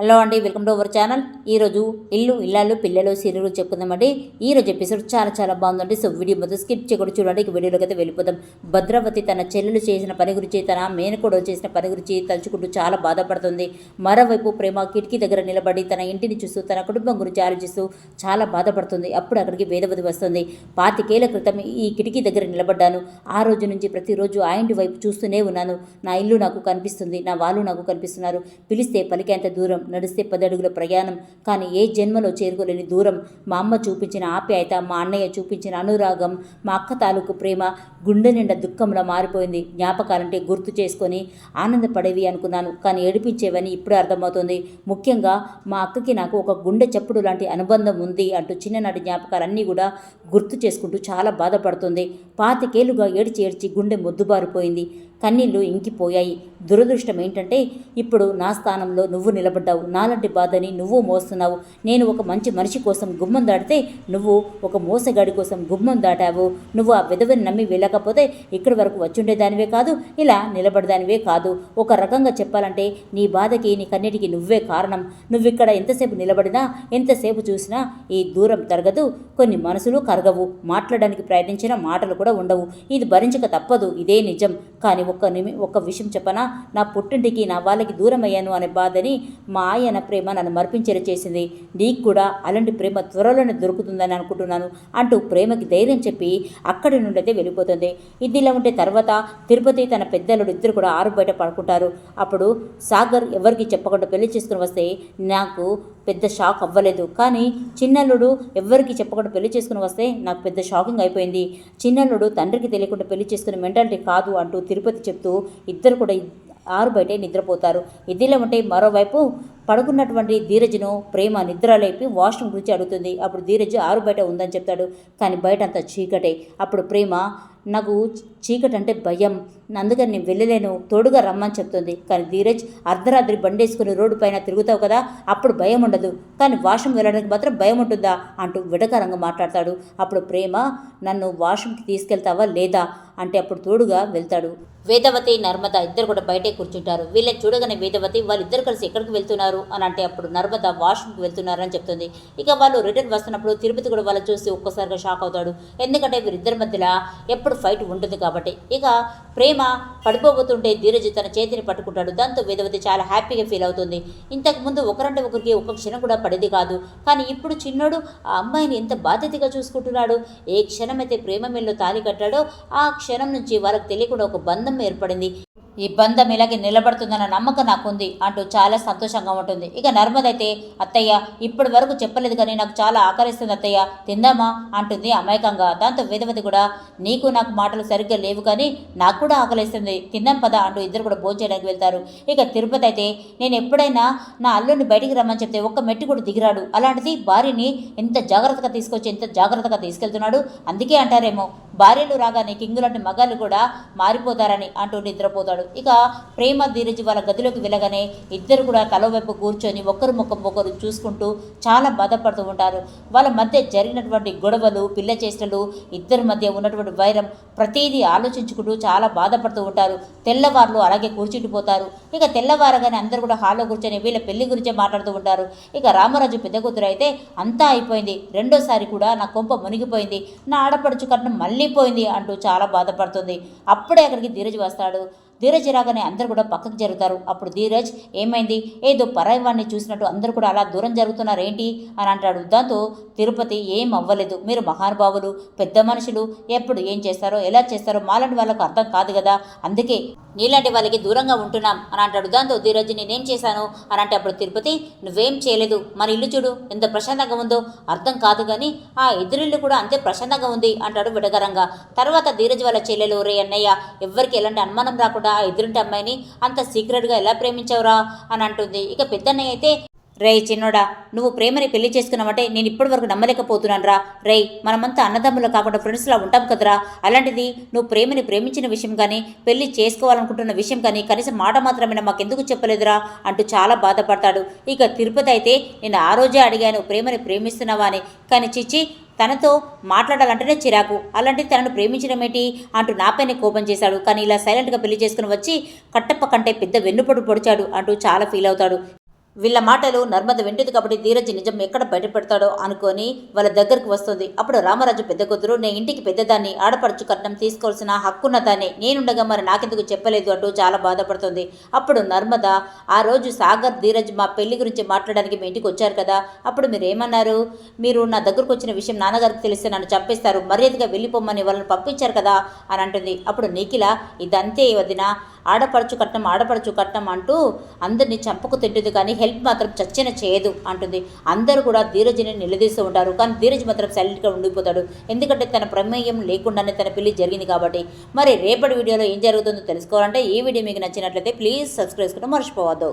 Hello అండి welcome to our channel. ఈరోజు ఇల్లు ఇల్లాలు పిల్లలు సీరియల్ చెప్పుకుందామండి. ఈరోజు ఎపిసోడ్ చాలా చాలా బాగుందండి. సో వీడియో మొదటి స్కిప్ చేయకుండా చూడండి. ఇక వీడియోలోకి అయితే వెళ్ళిపోదాం. భద్రావతి తన చెల్లెలు చేసిన పని గురించి తన మేనకోడు చేసిన పని గురించి తలుచుకుంటూ చాలా బాధపడుతుంది. మరోవైపు ప్రేమ కిటికీ దగ్గర నిలబడి తన ఇంటిని చూస్తూ తన కుటుంబం గురించి ఆలోచిస్తూ చాలా బాధపడుతుంది. అప్పుడు అక్కడికి వేదవతి వస్తుంది. పాతికేళ్ళ క్రితం ఈ కిటికీ దగ్గర నిలబడ్డాను. ఆ రోజు నుంచి ప్రతిరోజు ఆ ఇంటి వైపు చూస్తూనే ఉన్నాను. నా ఇల్లు నాకు కనిపిస్తుంది. నా వాళ్ళు నాకు కనిపిస్తున్నారు. పిలిస్తే పలికేంత దూరం? నడిస్తే పదడుగుల ప్రయాణం. కానీ ఏ జన్మలో చేరుకోలేని దూరం. మా అమ్మ చూపించిన ఆప్యాయత మా అన్నయ్య చూపించిన అనురాగం మా అక్క తాలూకు ప్రేమ గుండె నిండా దుఃఖంలో మారిపోయింది. జ్ఞాపకాలంటే గుర్తు చేసుకొని ఆనందపడేవి అనుకున్నాను. కానీ ఏడిపించేవని ఇప్పుడే అర్థమవుతుంది. ముఖ్యంగా మా అక్కకి నాకు ఒక గుండె చప్పుడు లాంటి అనుబంధం ఉంది అంటూ చిన్ననాటి జ్ఞాపకాలన్నీ కూడా గుర్తు చేసుకుంటూ చాలా బాధపడుతుంది. పాతికేలుగా ఏడ్చి ఏడ్చి గుండె మొద్దుబారిపోయింది. కన్నీళ్ళు ఇంకిపోయాయి. దురదృష్టం ఏంటంటే ఇప్పుడు నా స్థానంలో నువ్వు నిలబడ్డావు. నాలాంటి బాధని నువ్వు మోస్తున్నావు. నేను ఒక మంచి మనిషి కోసం గుమ్మం దాటితే నువ్వు ఒక మోసగాడి కోసం గుమ్మం దాటావు. నువ్వు ఆ విధవని నమ్మి వెళ్ళకపోతే ఇక్కడి వరకు వచ్చుండేదానివే కాదు ఇలా నిలబడదానివే కాదు. ఒక రకంగా చెప్పాలంటే నీ బాధకి నీ కన్నిటికి నువ్వే కారణం. నువ్వు ఇక్కడ ఎంతసేపు నిలబడినా ఎంతసేపు చూసినా ఈ దూరం తరగదు. కొన్ని మనసులు కరగవు. మాట్లాడడానికి ప్రయత్నించిన మాటలు కూడా ఉండవు. ఇది భరించక తప్పదు. ఇదే నిజం. కానీ ఒక్క నిమి ఒక్క విషయం చెప్పనా? నా పుట్టింటికి నా వాళ్ళకి దూరం అయ్యాను అనే బాధని మా ఆయన ప్రేమ నన్ను మర్పించేలా చేసింది. నీకు కూడా అలాంటి ప్రేమ త్వరలోనే దొరుకుతుందని అనుకుంటున్నాను అంటూ ప్రేమకి ధైర్యం చెప్పి అక్కడి నుండి అయితే వెళ్ళిపోతుంది. ఇది ఇలా ఉంటే తర్వాత తిరుపతి తన పెద్దలుడు ఇద్దరు కూడా ఆరు బయట పడుకుంటారు. అప్పుడు సాగర్ ఎవరికి చెప్పకుండా పెళ్ళి చేసుకుని వస్తే నాకు పెద్ద షాక్ అవ్వలేదు. కానీ చిన్నల్లుడు ఎవ్వరికి చెప్పకుండా పెళ్ళి చేసుకుని వస్తే నాకు పెద్ద షాకింగ్ అయిపోయింది. చిన్నల్లుడు తండ్రికి తెలియకుండా పెళ్ళి చేసుకునే మెంటాలిటీ కాదు అంటూ తిరుపతి చెప్తూ ఇద్దరు కూడా ఆరు బయటే నిద్రపోతారు. ఇదిలా ఉంటే మరోవైపు పడుకున్నటువంటి ధీరజ్ను ప్రేమ నిద్ర లేపి వాష్రూమ్ గురించి అడుగుతుంది. అప్పుడు ధీరజ్ ఆరు బయట ఉందని చెప్తాడు. కానీ బయట అంతా చీకటే. అప్పుడు ప్రేమ నాకు చీకటి అంటే భయం. అందుకని నేను వెళ్ళలేను. తోడుగా రమ్మని చెప్తుంది. కానీ ధీరజ్ అర్ధరాత్రి బండేసుకుని రోడ్డు పైన తిరుగుతావు కదా అప్పుడు భయం ఉండదు. కానీ వాష్రూమ్ వెళ్ళడానికి మాత్రం భయం ఉంటుందా? అంటూ విడకరంగా మాట్లాడతాడు. అప్పుడు ప్రేమ నన్ను వాష్రూమ్కి తీసుకెళ్తావా లేదా? అంటే అప్పుడు తోడుగా వెళ్తాడు. వేదవతి నర్మద ఇద్దరు కూడా బయటే కూర్చుంటారు. వీళ్ళని చూడగానే వేదవతి వాళ్ళిద్దరు కలిసి ఎక్కడికి వెళ్తున్నారు? అని అంటే అప్పుడు నర్మద వాష్రూమ్కి వెళ్తున్నారని చెప్తుంది. ఇక వాళ్ళు రిటర్న్ వస్తున్నప్పుడు తిరుపతి కూడా వాళ్ళు చూసి ఒక్కసారిగా షాక్ అవుతాడు. ఎందుకంటే వీరిద్దరి మధ్యలో ఎప్పుడు ఫైట్ ఉంటుంది కాబట్టి. ఇక ప్రేమ పడిపోబోతుంటే ధీరజ్ తన చేతిని పట్టుకుంటాడు. దాంతో వేదవతి చాలా హ్యాపీగా ఫీల్ అవుతుంది. ఇంతకు ముందు ఒకరంటే ఒకరికి ఒక్క క్షణం కూడా పడేది కాదు. కానీ ఇప్పుడు చిన్నోడు ఆ అమ్మాయిని ఎంత బాధ్యతగా చూసుకుంటున్నాడు? ఏ క్షణమైతే ప్రేమ మెల్లో తాలి కట్టాడో ఆ క్షణం నుంచి వాళ్ళకి తెలియకుండా ఒక బంధం ఏర్పడింది. ఈ బంధం ఇలాగే నిలబడుతుందన్న నమ్మకం నాకుంది అంటూ చాలా సంతోషంగా ఉంటుంది. ఇక నర్మదైతే అత్తయ్య ఇప్పటి వరకు చెప్పలేదు కానీ నాకు చాలా ఆకలిస్తుంది అత్తయ్య. తిందామా? అంటుంది అమాయకంగా. దాంతో వేదవతి కూడా నీకు నాకు మాటలు సరిగ్గా లేవు కానీ నాకు కూడా ఆకలిస్తుంది. తిందాం పద అంటూ ఇద్దరు కూడా భోజనానికి వెళ్తారు. ఇక తిరుపతి అయితే నేను ఎప్పుడైనా నా అల్లుడిని బయటికి రమ్మని చెప్తే ఒక్క మెట్టు కూడా దిగిరాడు. అలాంటిది భార్యని ఎంత జాగ్రత్తగా తీసుకొచ్చి ఎంత జాగ్రత్తగా తీసుకెళ్తున్నాడు. అందుకే అంటారేమో. భార్యలు రాగానే కింగు లాంటి మగాళ్ళు కూడా మారిపోతారని అంటూ నిద్రపోతాడు. ఇక ప్రేమ ధీరజ్ వాళ్ళ గదిలోకి వెళ్ళగానే ఇద్దరు కూడా తల వైపు కూర్చొని ఒకరు ముఖం ఒకరు చూసుకుంటూ చాలా బాధపడుతూ ఉంటారు. వాళ్ళ మధ్య జరిగినటువంటి గొడవలు పిల్ల చేష్టలు ఇద్దరి మధ్య ఉన్నటువంటి వైరం ప్రతిదీ ఆలోచించుకుంటూ చాలా బాధపడుతూ ఉంటారు. తెల్లవారులు అలాగే కూర్చుండిపోతారు ఇక తెల్లవారగానే అందరూ కూడా హాల్లో కూర్చొని వీళ్ళ పెళ్ళి గురించే మాట్లాడుతూ ఉంటారు. ఇక రామరాజు పెద్ద కూతురు అయితే అంతా అయిపోయింది. రెండోసారి కూడా నా కొంప మునిగిపోయింది. నా ఆడపడుచు కట్నం మళ్ళీ పోయింది అంటూ చాలా బాధపడుతుంది. అప్పుడే అక్కడికి ధీరజ్ వస్తాడు. ధీరజ్ రాగానే అందరు కూడా పక్కకు జరుగుతారు. అప్పుడు ధీరజ్ ఏమైంది? ఏదో పరాయివాణ్ణి చూసినట్టు అందరూ కూడా అలా దూరం జరుగుతున్నారు ఏంటి అని అంటాడు. దాంతో తిరుపతి ఏం అవ్వలేదు. మీరు మహానుభావులు పెద్ద మనుషులు. ఎప్పుడు ఏం చేస్తారో ఎలా చేస్తారో మాలాంటి వాళ్ళకు అర్థం కాదు కదా. అందుకే నీలాంటి వాళ్ళకి దూరంగా ఉంటున్నాం అని అంటాడు దాంతో ధీరజ్ నేనేం చేశాను? అని అంటే అప్పుడు తిరుపతి నువ్వేం చేయలేదు. మన ఇల్లు చూడు ఎంత ప్రశాంతంగా ఉందో. అర్థం కాదు కానీ ఆ ఎదురిల్లు కూడా అంతే ప్రశాంతంగా ఉంది అంటాడు విడగరంగా. తర్వాత ధీరజ్ వాళ్ళ చెల్లెలు రే అన్నయ్య ఎవ్వరికి ఎలాంటి అనుమానం రాకుండా ఆ ఎదురింటి అమ్మాయిని అంత సీక్రెట్గా ఎలా ప్రేమించావురా? అని అంటుంది. ఇక పెద్దన్నయ్య అయితే రే చిన్నోడా నువ్వు ప్రేమని పెళ్ళి చేసుకున్నావంటే నేను ఇప్పటి వరకు నమ్మలేకపోతున్నాను రా రే మనమంతా అన్నదమ్ములు కాకుండా ఫ్రెండ్స్లా ఉంటాం కదరా. అలాంటిది నువ్వు ప్రేమని ప్రేమించిన విషయం కానీ పెళ్ళి చేసుకోవాలనుకుంటున్న విషయం కానీ కనీసం మాట మాత్రమే మాకెందుకు చెప్పలేదురా అంటూ చాలా బాధపడతాడు. ఇక తిరుపతి అయితే నేను ఆ రోజే అడిగాను ప్రేమని ప్రేమిస్తున్నావా అని. కానీ చిచ్చి తనతో మాట్లాడాలంటేనే చిరాకు. అలాంటిది తనను ప్రేమించడమేటి అంటూ నాపైనే కోపం చేశాడు. కానీ ఇలా సైలెంట్గా పెళ్ళి చేసుకుని వచ్చి కట్టప్ప కంటే పెద్ద వెన్నుపొడు పొడిచాడు అంటూ చాలా ఫీల్ అవుతాడు. వీళ్ళ మాటలు నర్మద వింటుంది కాబట్టి ధీరజ్ నిజం ఎక్కడ బయటపెడతాడో అనుకొని వాళ్ళ దగ్గరకు వస్తుంది. అప్పుడు రామరాజు పెద్ద కూతురు నేను ఇంటికి పెద్దదాన్ని ఆడపడుచు కట్నం తీసుకోవాల్సిన హక్కున్న దాన్ని నేనుండగా మరి నాకెందుకు చెప్పలేదు అంటూ చాలా బాధపడుతుంది. అప్పుడు నర్మద ఆ రోజు సాగర్ ధీరజ్ మా పెళ్ళి గురించి మాట్లాడడానికి మీ ఇంటికి వచ్చారు కదా అప్పుడు మీరు ఏమన్నారు? మీరు నా దగ్గరకు వచ్చిన విషయం నాన్నగారికి తెలిస్తే నన్ను చంపేస్తారు మర్యాదగా వెళ్ళిపోమని వాళ్ళని పంపించారు కదా అని అంటుంది. అప్పుడు నిఖిల ఇదంతే వదిన ఆడపడుచు కట్నం ఆడపడుచు కట్నం అంటూ అందరినీ చంపకు తింటుంది కానీ హెల్ప్ మాత్రం చచ్చిన చేయదు అంటుంది. అందరూ కూడా ధీరజ్ని నిలదీస్తూ ఉంటారు. కానీ ధీరజ్ మాత్రం సైలెంట్గా ఉండిపోతాడు. ఎందుకంటే తన ప్రమేయం లేకుండానే తన పెళ్ళి జరిగింది కాబట్టి. మరి రేపటి వీడియోలో ఏం జరుగుతుందో తెలుసుకోవాలంటే ఈ వీడియో మీకు నచ్చినట్లయితే ప్లీజ్ సబ్స్క్రైబ్ చేసుకుంటూ మర్చిపోవద్దు.